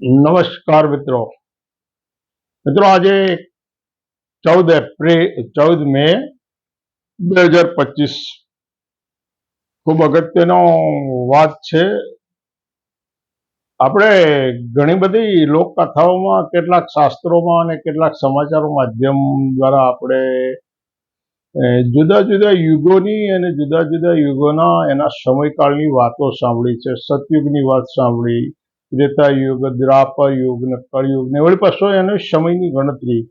નમસ્કાર મિત્રો. મિત્રો, આજે ચૌદ એપ્રિલ, ચૌદ મે બે હજાર પચીસ. ખૂબ અગત્યનો વાત છે. આપણે ઘણી બધી લોકકથાઓમાં, કેટલાક શાસ્ત્રોમાં અને કેટલાક સમાચારો માધ્યમ દ્વારા આપણે જુદા જુદા યુગોની અને જુદા જુદા યુગોના એના સમયકાળની વાતો સાંભળી છે, સતયુગની વાત સાંભળી ત્રેતા યુગ દ્વાપર યુગ ને કળયુગ ને વળી પાછો એનો સમયની ગણતરી.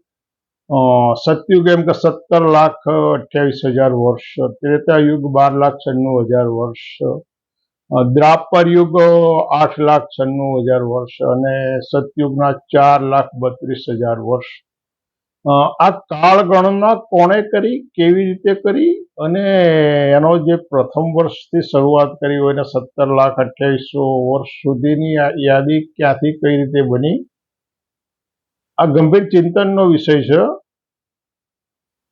સતયુગ એમ કે સત્તર લાખ અઠ્યાવીસ હજાર વર્ષ ત્રેતા યુગ બાર લાખ છન્નું હજાર વર્ષ દ્વાપર યુગ આઠ લાખ છન્નું હજાર વર્ષ અને સતયુગના ચાર લાખ બત્રીસ હજાર વર્ષ. આ કાળ ગણના કોણે કરી, કેવી રીતે કરી અને એનો જે પ્રથમ વર્ષથી શરૂઆત કરી હોય એને સત્તર લાખ અઠ્યાવીસો વર્ષ સુધીની યાદી ક્યાંથી કઈ રીતે બની? આ ગંભીર ચિંતનનો વિષય છે.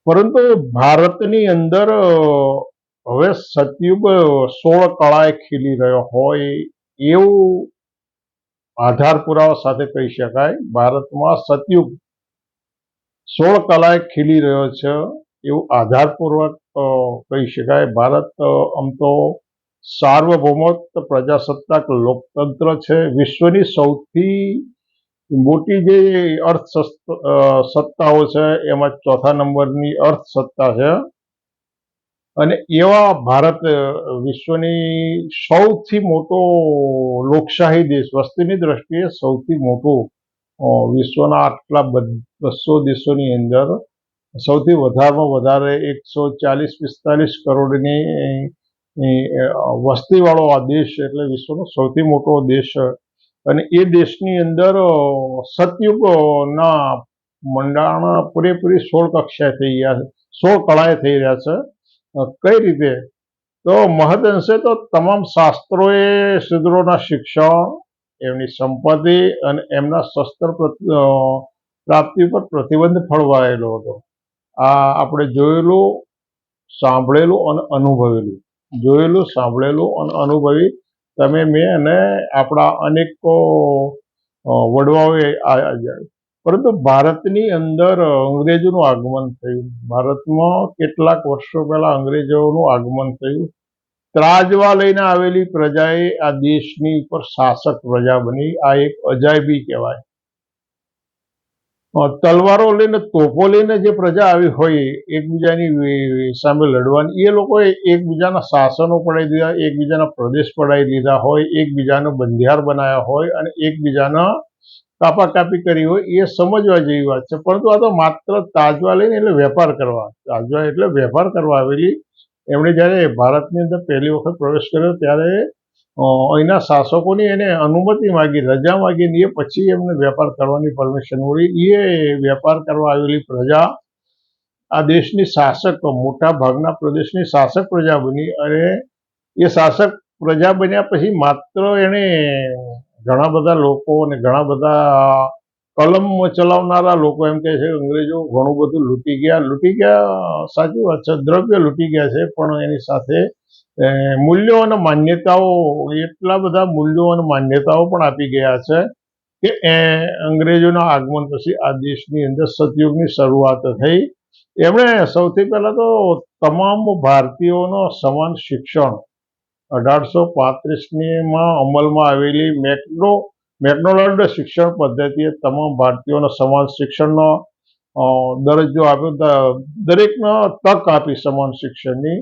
પરંતુ ભારતની અંદર હવે સતયુગ સોળ કળાએ ખીલી રહ્યો હોય એવું આધાર પુરાવા સાથે કહી શકાય. ભારતમાં સતયુગ સોળ કલાએ ખીલી રહ્યો છે. એવું આધારપૂર્વક કહી શકાય, ભારત આમ તો સાર્વભૌમત્વ પ્રજાસત્તાક લોકતંત્ર છે. વિશ્વની સૌથી મોટી જે અર્થ સત્તાઓ છે, એમાં ચોથા નંબરની અર્થ સત્તા છે. અને એવા ભારત વિશ્વની સૌથી મોટો લોકશાહી દેશ, વસ્તીની દ્રષ્ટિએ સૌથી મોટું વિશ્વના આટલા બસો દેશોની અંદર સૌથી વધારેમાં વધારે એકસો ચાલીસ પિસ્તાલીસ કરોડની વસ્તીવાળો આ દેશ એટલે વિશ્વનો સૌથી મોટો દેશ. અને એ દેશની અંદર સતયુગના મંડાણ પૂરેપૂરી સોળ કક્ષાએ થઈ ગયા છે સોળ કળાએ થઈ રહ્યા છે. કઈ રીતે? તો મહદઅંશે તો તમામ શાસ્ત્રોએ શુદ્રોના શિક્ષણ એમની સંપત્તિ અને એમના શસ્ત્ર પ્રાપ્તિ પર પ્રતિબંધ ફળવાયેલો હતો. આ આપણે જોયેલું, સાંભળેલું અને અનુભવેલું. જોયેલું, સાંભળેલું અને અનુભવી તમે મેં અને આપણા અનેકો વડવાઓએ આ- પરંતુ ભારતની અંદર અંગ્રેજોનું આગમન થયું. ભારતમાં કેટલાક વર્ષો પહેલાં અંગ્રેજોનું આગમન થયું. ત્રાજવા લઈને આવેલી પ્રજાએ આ દેશની ઉપર શાસક પ્રજા બની. આ એક અજાયબી કહેવાય. તલવારો લઈને, તોપો લઈને જે પ્રજા આવી હોય, એકબીજાની સામે લડવાની, એ લોકોએ એકબીજાના શાસનો પડાવી દીધા, એકબીજાના પ્રદેશ પડાવી દીધા હોય, એકબીજાનો બંધિયાર બનાવ્યા હોય અને એકબીજાના કાપા કાપી કરી હોય, એ સમજવા જેવી વાત છે. પરંતુ આ તો માત્ર તાજવા લઈને એટલે વેપાર કરવા તાજવા એટલે વેપાર કરવા આવેલી એમણે જ્યારે ભારતની અંદર પહેલી વખત પ્રવેશ કર્યો ત્યારે અહીંના શાસકોની એને અનુમતિ માગી, રજા માગી ને એ પછી એમને વેપાર કરવાની પરમિશન મળી. એ વેપાર કરવા આવેલી પ્રજા આ દેશની શાસક, મોટા ભાગના પ્રદેશની શાસક પ્રજા બની અને એ શાસક પ્રજા બન્યા પછી માત્ર એણે ઘણા બધા લોકો અને ઘણા બધા કલમ ચલાવનારા લોકો એમ કહે છે, અંગ્રેજો ઘણું બધું લૂંટી ગયા. લૂંટી ગયા, સાચી વાત છે, દ્રવ્ય લૂંટી ગયા છે, પણ એની સાથે મૂલ્યો અને માન્યતાઓ, એટલા બધા મૂલ્યો અને માન્યતાઓ પણ આપી ગયા છે કે, એ, અંગ્રેજોના આગમન પછી આ દેશની અંદર સતયુગની શરૂઆત થઈ. એમણે સૌથી પહેલા તો તમામ ભારતીયોનો સમાન શિક્ષણ અઢારસો પાંત્રીસમાં અમલમાં આવેલી મેક્નો મેકડોનાલ્ડ શિક્ષણ પદ્ધતિએ તમામ ભારતીયોનો સમાન શિક્ષણનો દરજ્જો આપ્યો દરેકનો તક આપી સમાન શિક્ષણની.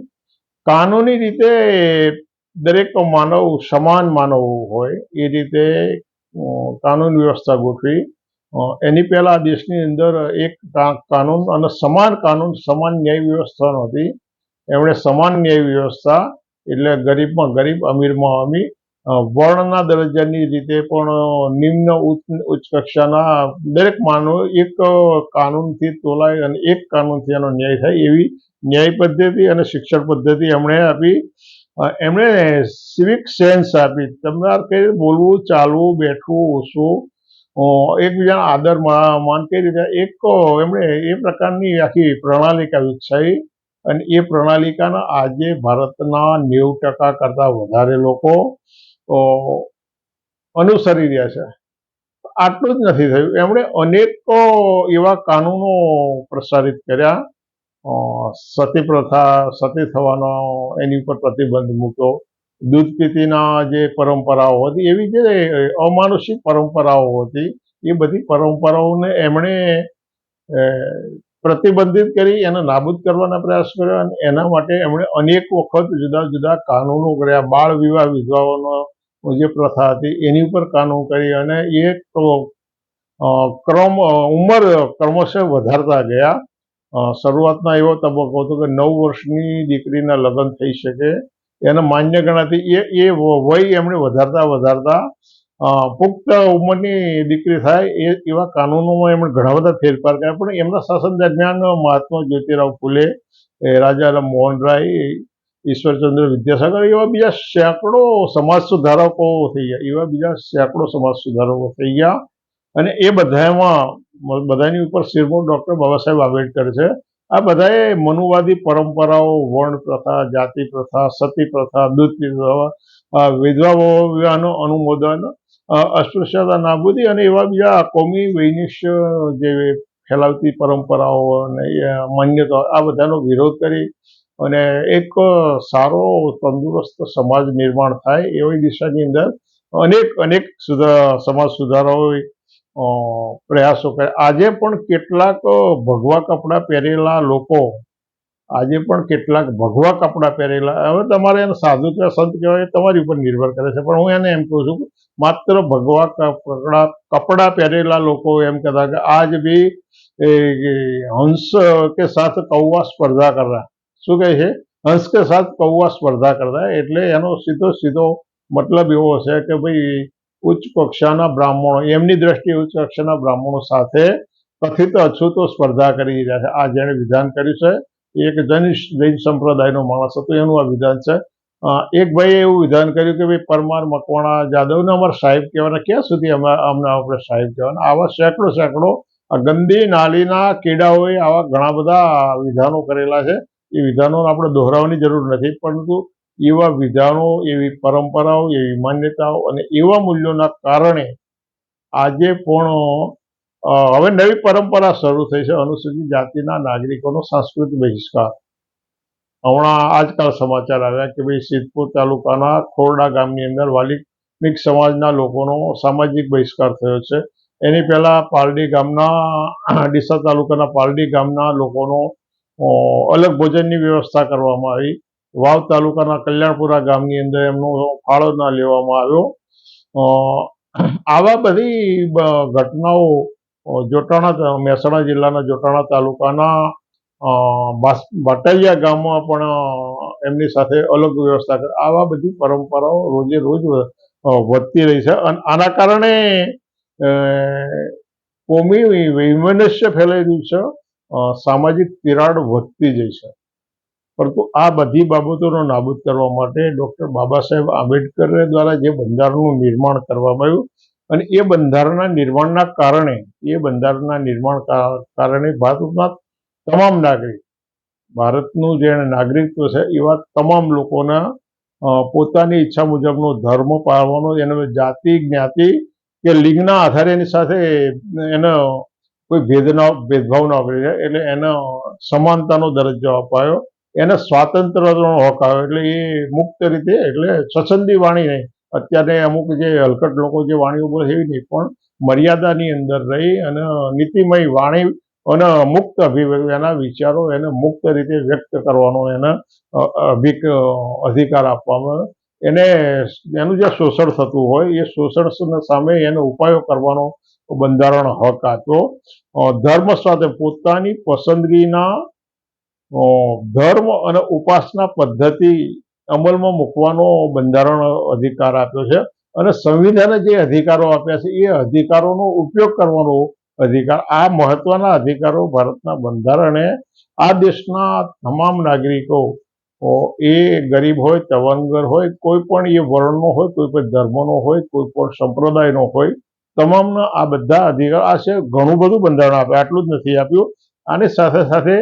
કાનૂની રીતે દરેક માનવ, સમાન માનવ હોય એ રીતે કાનૂન વ્યવસ્થા ગોઠવી. એની પહેલા દેશની અંદર એક કાનૂન અને સમાન કાનૂન, સમાન ન્યાય વ્યવસ્થા નહોતી. એમણે સમાન ન્યાય વ્યવસ્થા, એટલે ગરીબમાં ગરીબ, અમીરમાં અમીર વર્ણના દરજ્જાની રીતે પણ નિમ્ન ઉચ્ચ કક્ષાના દરેક માનવ એક કાનૂનથી તોલાય અને એક કાનૂનથી એનો ન્યાય થાય એવી ન્યાય પદ્ધતિ અને શિક્ષણ પદ્ધતિ એમણે આપી. એમણે સિવિક સેન્સ આપી. તમને કઈ બોલવું, ચાલવું, બેઠવું ઓછવું એકબીજાના આદર માન કઈ રીતે? એક એમણે એ પ્રકારની આખી પ્રણાલિકા વિકસાવી અને એ પ્રણાલિકાના આજે ભારતના નેવું ટકા કરતાં વધારે લોકો અનુસરી રહ્યા છે. આટલું જ નથી થયું. એમણે અનેક એવા કાનૂનો પ્રસારિત કર્યા. સતી પ્રથા સતી થવાનો એની ઉપર પ્રતિબંધ મૂક્યો. દૂધ પીતીના જે પરંપરાઓ હતી, એવી જે અમાનુષિક પરંપરાઓ હતી, એ બધી પરંપરાઓને એમણે પ્રતિબંધિત કરી, એને નાબૂદ કરવાના પ્રયાસ કર્યો અને એના માટે એમણે અનેક વખત જુદા જુદા કાનૂનો કર્યા. બાળ વિવાહ વિધવાઓનો જે પ્રથા હતી એની ઉપર કાનૂન કરી અને એ ક્રમ ઉંમર ક્રમશઃ વધારતા ગયા. શરૂઆતમાં એવો તબક્કો હતો કે નવ વર્ષની દીકરીના લગ્ન થઈ શકે. એને માન્ય ગણાતી એ એ વય એમણે વધારતા વધારતા પુખ્ત ઉંમરની દીકરી થાય એ, એવા કાનૂનોમાં એમણે ઘણા બધા ફેરફાર કર્યા. પણ એમના શાસન દરમિયાન મહાત્મા જ્યોતિરાવ ફૂલે રાજા મોહન રાય ઈશ્વરચંદ્ર વિદ્યાસાગર એવા બીજા સેંકડો સમાજ સુધારકો થઈ ગયા. એવા બીજા સેંકડો સમાજ સુધારકો થઈ ગયા. અને એ બધામાં બધાની ઉપર શિરમોર ડૉક્ટર બાબા સાહેબ આંબેડકર છે. આ બધાએ મનુવાદી પરંપરાઓ, વર્ણ પ્રથા, જાતિ પ્રથા, સતી પ્રથા, દૂધ વિધવા વિવાહનું અનુમોદન અસ્પૃશ્યતા નાબૂદી અને એવા બીજા કોમી વૈનિષ્ય જે ફેલાવતી પરંપરાઓ અને માન્યતા આ બધાનો વિરોધ કરી અને એક સારો તંદુરસ્ત સમાજ નિર્માણ થાય એવી દિશાની અંદર અનેક અનેક સુધા, સમાજ સુધારાઓએ પ્રયાસો કરે. આજે પણ કેટલાક ભગવા કપડાં પહેરેલા લોકો, આજે પણ કેટલાક ભગવા કપડાં પહેરેલા, હવે તમારે એને સાધુ કે સંત કહેવાય તમારી ઉપર નિર્ભર કરે છે. પણ હું એને એમ કહું છું માત્ર ભગવા કપડા, કપડાં પહેરેલા લોકો એમ કહેતા કે આજ બી હંસ કે સાથ કૌવા સ્પર્ધા કર શું કહે છે? હંસ કે સાથ કૌવા સ્પર્ધા કરતા એટલે એનો સીધો સીધો મતલબ એવો છે કે ભાઈ ઉચ્ચ કક્ષાના બ્રાહ્મણો, એમની દ્રષ્ટિએ ઉચ્ચ કક્ષાના બ્રાહ્મણો સાથે કથિત અછૂતો સ્પર્ધા કરી રહ્યા છે. આ જેણે વિધાન કર્યું છે. એક જૈન જૈન સંપ્રદાયનો માણસ હતો. એનું આ વિધાન છે. એક ભાઈએ એવું વિધાન કર્યું કે ભાઈ પરમાર મકવાણા જાદવને અમારા સાહેબ કહેવાના. ક્યાં સુધી અમે, અમને આપણે સાહેબ કહેવાના? આવા સેંકડો સેંકડો આ ગંદી નાલીના કીડાઓએ આવા ઘણા બધા વિધાનો કરેલા છે. એ વિધાનો આપણે દોહરાવવાની જરૂર નથી, પરંતુ એવા વિધાનો, એવી પરંપરાઓ, એવી માન્યતાઓ અને એવા મૂલ્યોના કારણે આજે પણ હવે નવી પરંપરા શરૂ થઈ છે, અનુસૂચિત જાતિના નાગરિકોનો સાંસ્કૃતિક બહિષ્કાર. હમણાં આજકાલ સમાચાર આવ્યા કે ભાઈ સિદ્ધપુર તાલુકાના ખોરડા ગામની અંદર વાલિક સમાજના લોકોનો સામાજિક બહિષ્કાર થયો છે. એની પહેલા પારડી ગામના, ડીસા તાલુકાના પારડી ગામના લોકોનો અલગ ભોજનની વ્યવસ્થા કરવામાં આવી. વાવ તાલુકાના કલ્યાણપુરા ગામની અંદર એમનો ફાળો ના લેવામાં આવ્યો. આવા બધી ઘટનાઓ જોટાણા, મહેસાણા જિલ્લાના જોટાણા તાલુકાના બાટલિયા ગામમાં પણ એમની સાથે અલગ વ્યવસ્થા કરે. આવા બધી પરંપરાઓ રોજે રોજ વધતી રહી છે. અને, આના કારણે કોમી વૈમનસ્ય ફેલાઈ રહ્યું છે. સામાજિક તિરાડ વધતી જાય છે. પરંતુ આ બધી બાબતોનો નાબૂદ કરવા માટે ડૉક્ટર બાબા સાહેબ આંબેડકર દ્વારા જે બંધારણનું નિર્માણ કરવામાં આવ્યું અને એ બંધારણના નિર્માણના કારણે, એ બંધારણના નિર્માણ કારણે ભારતના તમામ નાગરિક, ભારતનું જે નાગરિકત્વ છે એવા તમામ લોકોના પોતાની ઈચ્છા મુજબનો ધર્મ પાળવાનો, એનો જાતિ જ્ઞાતિ કે લિંગના આધારે એની સાથે, એનો કોઈ ભેદના ભેદભાવ ના કરે એટલે એને સમાનતાનો દરજ્જો અપાયો. એને સ્વાતંત્ર્યનો હક આવ્યો. એટલે એ મુક્ત રીતે, એટલે સ્વસંદી વાણી નહીં. અત્યારે અમુક જે હલકટ લોકો જે વાણીઓ બોલે એવી નહીં. પણ મર્યાદાની અંદર રહી અને નીતિમય વાણી અને મુક્ત અભિવ્યક્તિ, એના વિચારો એને મુક્ત રીતે વ્યક્ત કરવાનો એને અભિક અધિકાર આપવામાં. એને, એનું જે શોષણ થતું હોય, એ શોષણ સામે એને ઉપાયો કરવાનો બંધારણ હક આપ્યો ધર્મ સાથે પોતાની પસંદગીના ધર્મ અને ઉપાસના પદ્ધતિ અમલમાં મૂકવાનો બંધારણ અધિકાર આપ્યો છે અને સંવિધાને જે અધિકારો આપ્યા છે, એ અધિકારોનો ઉપયોગ કરવાનો અધિકાર, આ મહત્વના અધિકારો ભારતના બંધારણે આ દેશના તમામ નાગરિકો એ ગરીબ હોય, તવંગર હોય, કોઈ પણ એ વર્ણનો હોય, કોઈ પણ ધર્મનો હોય, કોઈ પણ સંપ્રદાયનો હોય તમામના આ બધા અધિકાર, આ છે ઘણું બધું બંધારણ આપે, આટલું જ નથી આપ્યું. આની સાથે સાથે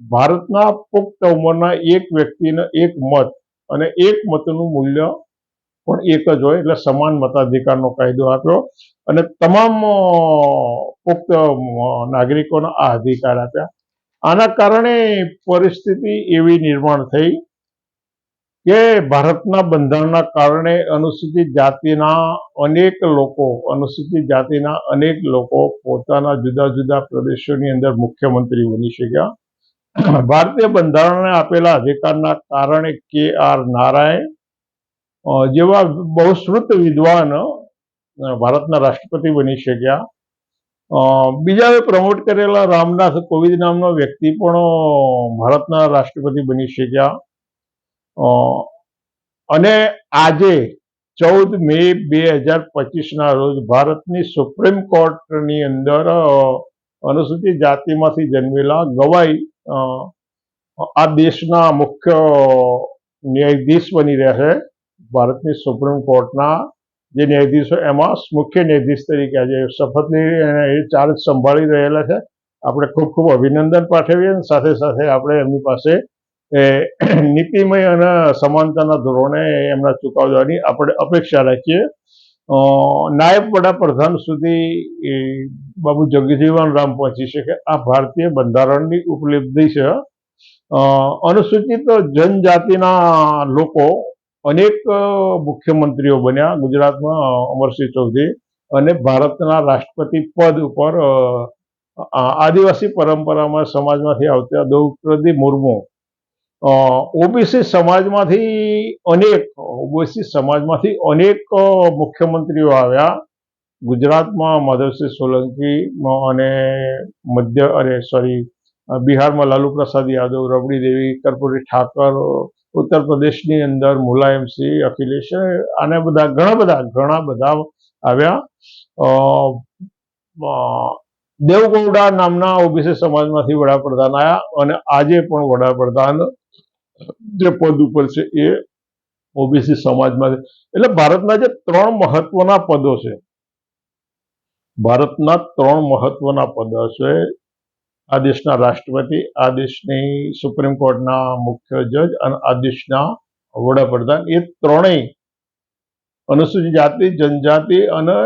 ભારતના પુખ્ત ઉંમરના એક વ્યક્તિને એક મત અને એક મતનું મૂલ્ય પણ એક જ હોય, એટલે સમાન મતાધિકારનો કાયદો આપ્યો અને તમામ પુખ્ત નાગરિકોના આ અધિકાર આપ્યા. આના કારણે પરિસ્થિતિ એવી નિર્માણ થઈ કે ભારતના બંધારણના કારણે અનુસૂચિત જાતિના અનેક લોકો, અનુસૂચિત જાતિના અનેક લોકો પોતાના જુદા જુદા પ્રદેશોની અંદર મુખ્યમંત્રી બની શક્યા. ભારતીય બંધારણને આપેલા અધિકારના કારણે કે આર નારાયણ જેવા બહુશ્રુત વિદ્વાન ભારતના રાષ્ટ્રપતિ બની શક્યા. બીજાએ પ્રમોટ કરેલા રામનાથ કોવિંદ નામનો વ્યક્તિ પણ ભારતના રાષ્ટ્રપતિ બની શક્યા. અને આજે ચૌદ મે બે હજાર પચીસના રોજ ભારતની સુપ્રીમ કોર્ટની અંદર અનુસૂચિત જાતિમાંથી જન્મેલા ગવાઈ આ દેશના મુખ્ય ન્યાયાધીશ બની રહ્યા છે ભારતની સુપ્રીમ કોર્ટના જે ન્યાયાધીશો, એમાં મુખ્ય ન્યાયાધીશ તરીકે આજે શપથ લઈ એ ચાર્જ સંભાળી રહેલા છે. આપણે ખૂબ ખૂબ અભિનંદન પાઠવીએ અને સાથે સાથે આપણે એમની પાસે એ નીતિમય અને સમાનતાના ધોરણે એમના ચુકાદાની આપણે અપેક્ષા રાખીએ. નાયબ વડાપ્રધાન સુધી બાબુ જગજીવન રામ પહોંચી શકે. આ ભારતીય બંધારણની ઉપલબ્ધિ છે. અનુસૂચિત જનજાતિના લોકો અનેક મુખ્યમંત્રીઓ બન્યા. ગુજરાતમાં અમરસિંહ ચૌધરી અને ભારતના રાષ્ટ્રપતિ પદ ઉપર આદિવાસી પરંપરામાં સમાજમાંથી આવતા દ્રૌપદી મુર્મુ ઓબીસી સમાજમાંથી અનેક, ઓબીસી સમાજમાંથી અનેક મુખ્યમંત્રીઓ આવ્યા. ગુજરાતમાં માધવસિંહ સોલંકી અને મધ્ય, અરે સોરી બિહારમાં લાલુ પ્રસાદ યાદવ, રબડી દેવી, કર્પૂરી ઠાકર, ઉત્તર પ્રદેશની અંદર મુલાયમસિંહ અખિલેશ, આને બધા, ઘણા બધા ઘણા બધા આવ્યા. દેવગૌડા નામના ઓબીસી સમાજમાંથી વડાપ્રધાન આવ્યા અને આજે પણ વડાપ્રધાન જે પદ ઉપર છે એ ઓબીસી સમાજમાં છે. એટલે ભારતના જે ત્રણ મહત્વના પદો છે, ભારતના ત્રણ મહત્વના પદો છે, આ દેશના રાષ્ટ્રપતિ, આ દેશની સુપ્રીમ કોર્ટના મુખ્ય જજ અને આ દેશના વડાપ્રધાન. એ ત્રણેય અનુસૂચિત જાતિ, જનજાતિ અને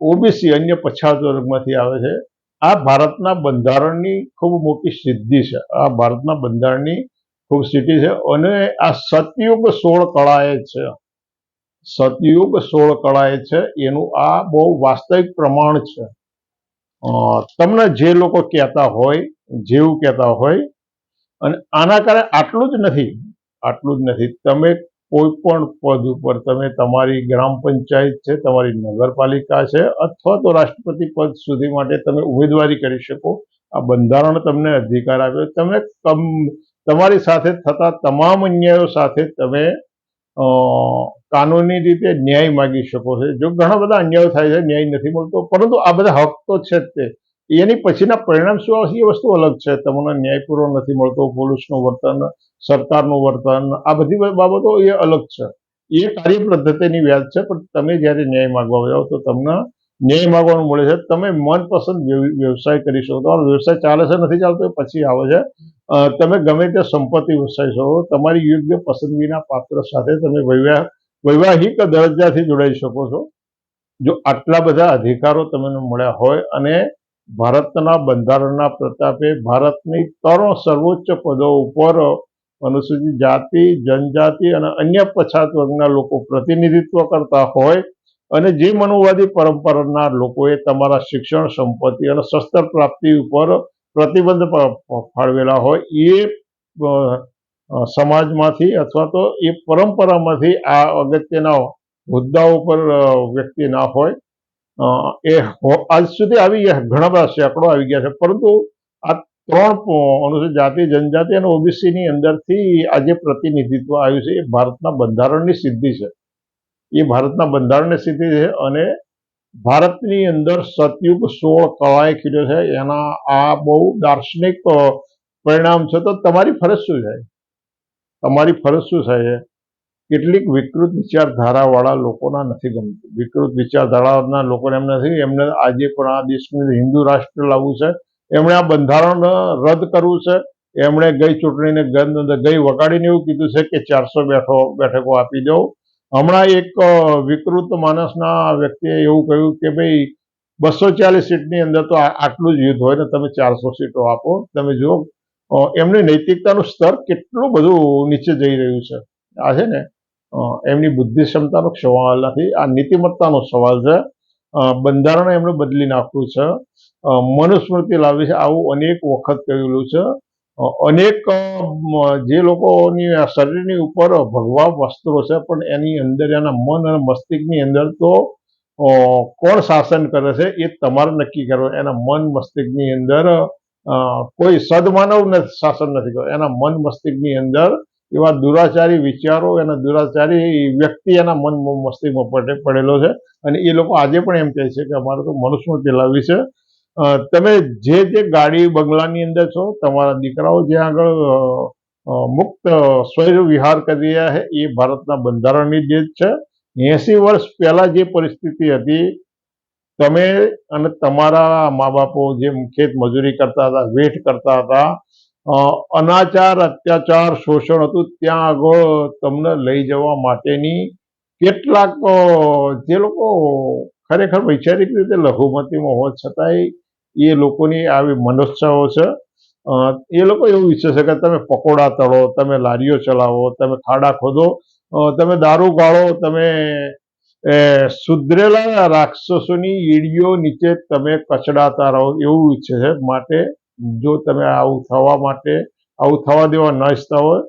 ઓબીસી અન્ય પછાત વર્ગમાંથી આવે છે. આ ભારતના બંધારણની ખૂબ મોટી સિદ્ધિ છે. આ ભારતના બંધારણની ખૂબ સિટી છે. અને આ સતયુગ સોળ કળાએ છે. સતયુગ સોળ કળાએ છે. એનું આ બહુ વાસ્તવિક પ્રમાણ છે. તમને જે લોકો કહેતા હોય, જેવું કહેતા હોય, અને આના કારણે આટલું જ નથી. આટલું જ નથી. તમે કોઈ પણ પદ ઉપર, તમે તમારી ગ્રામ પંચાયત છે, તમારી નગરપાલિકા છે, અથવા તો રાષ્ટ્રપતિ પદ સુધી માટે તમે ઉમેદવારી કરી શકો. આ બંધારણ તમને અધિકાર આપ્યો તમે કમ- તમારી સાથે થતા તમામ અન્યાયો સાથે તમે કાનૂની રીતે ન્યાય માગી શકો છો. જો ઘણા બધા અન્યાયો થાય છે, ન્યાય નથી મળતો, પરંતુ આ બધા હક તો છે જ તે. એની પછીના પરિણામ શું આવશે? એ વસ્તુ અલગ છે. તમને ન્યાય પૂરો નથી મળતો, પોલીસનું વર્તન, સરકારનું વર્તન, આ બધી બાબતો એ અલગ છે. એ કાર્ય પદ્ધતિની વ્યાજ છે, પણ તમે જ્યારે ન્યાય માગવા જાઓ તો તમને ન્યાય માગવાનું મળે છે. તમે મનપસંદ વ્યવસાય કરી શકો. તમારો વ્યવસાય ચાલે છે, નથી ચાલતો પછી આવે છે. તમે ગમે તે સંપત્તિ વ્યવસાય શકો. તમારી યોગ્ય પસંદગીના પાત્ર સાથે તમે વૈવાહ, વૈવાહિક દરજ્જાથી જોડાઈ શકો છો. જો આટલા બધા અધિકારો તમને મળ્યા હોય અને ભારતના બંધારણના પ્રતાપે ભારતની ત્રણ સર્વોચ્ચ પદો ઉપર અનુસૂચિત જાતિ, જનજાતિ અને અન્ય પછાત વર્ગના લોકો પ્રતિનિધિત્વ કરતા હોય અને જે મનુવાદી પરંપરાના લોકોએ તમારા શિક્ષણ, સંપત્તિ અને શસ્ત્ર પ્રાપ્તિ ઉપર પ્રતિબંધ ફાળવેલા હોય એ સમાજમાંથી અથવા તો એ પરંપરામાંથી આ અગત્યના મુદ્દાઓ પર વ્યક્તિ ના હોય. એ આજ સુધી આવી ગયા, ઘણા બધા સેંકડો આવી ગયા છે. પરંતુ આ ત્રણ અનુસાર જાતિ, જનજાતિ અને ઓબીસીની અંદરથી આ જે પ્રતિનિધિત્વ આવ્યું છે. એ ભારતના બંધારણની સિદ્ધિ છે. એ ભારતના બંધારણની સ્થિતિ છે અને ભારતની અંદર સતયુગ સોળ કળાએ ખીલ્યો છે. એના આ બહુ દાર્શનિક પરિણામ છે. તો તમારી ફરજ શું થાય તમારી ફરજ શું થાય કેટલીક વિકૃત વિચારધારાવાળા લોકોના નથી ગમતું. વિકૃત વિચારધારાના લોકોને એમ નથી, એમને આજે પણ આ દેશનું હિન્દુ રાષ્ટ્ર લાવવું છે. એમણે આ બંધારણ રદ કરવું છે. એમણે ગઈ ચૂંટણીને ગઈ વગાડીને એવું કીધું છે કે ચારસો બેઠો બેઠકો આપી દો. હમણાં એક વિકૃત માણસના વ્યક્તિએ એવું કહ્યું કે ભાઈ બસો ચાલીસ સીટની અંદર તો આટલું જ યુદ્ધ હોય ને તમે ચારસો સીટો આપો. તમે જુઓ એમની નૈતિકતાનું સ્તર કેટલું બધું નીચે જઈ રહ્યું છે. આ છે ને એમની બુદ્ધિ ક્ષમતાનો સવાલ નથી, આ નીતિમત્તાનો સવાલ છે. બંધારણ એમણે બદલી નાખ્યું છે. મનુસ્મૃતિ લાવી છે. આવું અનેક વખત કહેલું છે. અનેક જે લોકોની શરીરની ઉપર ભગવા વસ્ત્રો છે, પણ એની અંદર એના મન અને મસ્તિષ્કની અંદર તો કોણ શાસન કરે છે એ તમારે નક્કી કરો એના મન મસ્તિષ્કની અંદર કોઈ સદમાનવ શાસન નથી કરતો એના મન મસ્તિષ્કની અંદર એવા દુરાચારી વિચારો, એના દુરાચારી વ્યક્તિ એના મન મસ્તિષ્કમાં પડે- પડેલો છે. અને એ લોકો આજે પણ એમ કહે છે કે અમારે તો મનુસ્મૃતિ લાવવી છે. તમે જે જે ગાડી બંગલાની અંદર છો, તમારા દીકરાઓ જ્યાં આગળ મુક્ત સ્વૈર વિહાર કરી રહ્યા છે, એ ભારતના બંધારણની દેશ છે. એસી વર્ષ પહેલા જે પરિસ્થિતિ હતી, તમે અને તમારા મા બાપો જે ખેત મજૂરી કરતા હતા, વેઠ કરતા હતા અનાચાર, અત્યાચાર, શોષણ હતું, ત્યાં આગળ તમને લઈ જવા માટેની કેટલાક જે લોકો ખરેખર વૈચારિક રીતે લઘુમતીમાં હોવા છતાંય એ લોકોની આવી મનોચ્છાઓ છે. એ લોકો એવું ઈચ્છે છે કે તમે પકોડા તળો, તમે લારીઓ ચલાવો, તમે ખાડા ખોદો તમે દારૂ ગાળો, તમે સુધરેલા રાક્ષસોની ઈડીઓ નીચે તમે કચડાતા રહો એવું ઈચ્છે છે. માટે જો તમે આવું થવા માટે, આવું થવા દેવા ન ઈચ્છતા હોય,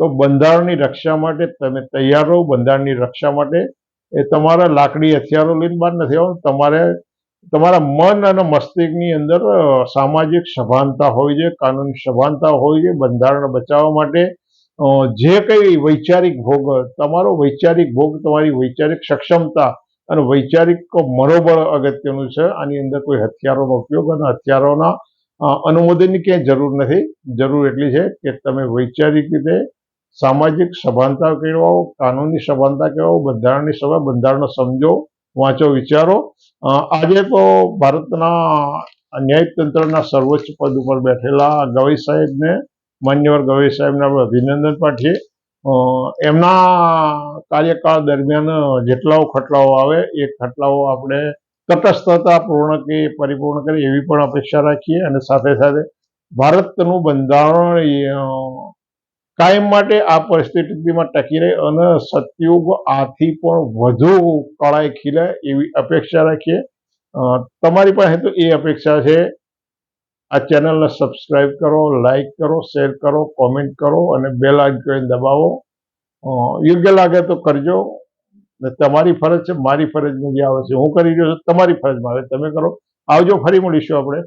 તો બંધારણની રક્ષા માટે તમે તૈયાર રહો. બંધારણની રક્ષા માટે એ તમારા લાકડી હથિયારો લઈને બહાર નથી આવવાનું. તમારે તમારા મન અને મસ્તિષ્કની અંદર સામાજિક સભાનતા હોવી જોઈએ કાનૂની સભાનતા હોવી જોઈએ બંધારણ બચાવવા માટે જે કંઈ વૈચારિક ભોગ, તમારો વૈચારિક ભોગ, તમારી વૈચારિક સક્ષમતા અને વૈચારિક મનોબળ અગત્યનું છે. આની અંદર કોઈ હથિયારોનો ઉપયોગ અને હથિયારોના અનુમોદનની ક્યાંય જરૂર નથી. જરૂર એટલી છે કે તમે વૈચારિક રીતે સામાજિક સભાનતા કેળવાઓ કાનૂની સભાનતા કેળવાઓ બંધારણની સભા બંધારણનો સમજો, વાંચો, વિચારો આજે તો ભારતના ન્યાયતંત્રના સર્વોચ્ચ પદ ઉપર બેઠેલા ગવાઈ સાહેબને માન્યવર ગવાઈ સાહેબને આપણે અભિનંદન પાઠીએ એમના કાર્યકાળ દરમિયાન જેટલાઓ ખટલાઓ આવે, એ ખટલાઓ આપણે તટસ્થતા પૂર્ણ કે પરિપૂર્ણ કરે એવી પણ અપેક્ષા રાખીએ અને સાથે સાથે ભારતનું બંધારણ કાયમ માટે આ પરિસ્થિતિમાં ટકી રહે અને સતયુગ આથી પણ વધુ કળાએ ખીલે એવી અપેક્ષા રાખીએ. તમારી પાસે તો એ અપેક્ષા છે. આ ચેનલને સબસ્ક્રાઇબ કરો, લાઇક કરો, શેર કરો, કોમેન્ટ કરો અને બેલ આઇકન દબાવો. યોગ્ય લાગે તો કરજો. ને તમારી ફરજ છે, મારી ફરજમાં જે આવે છે. હું કરી રહ્યો છું, તમારી ફરજમાં આવે તમે કરો. આવજો, ફરી મળીશું આપણે.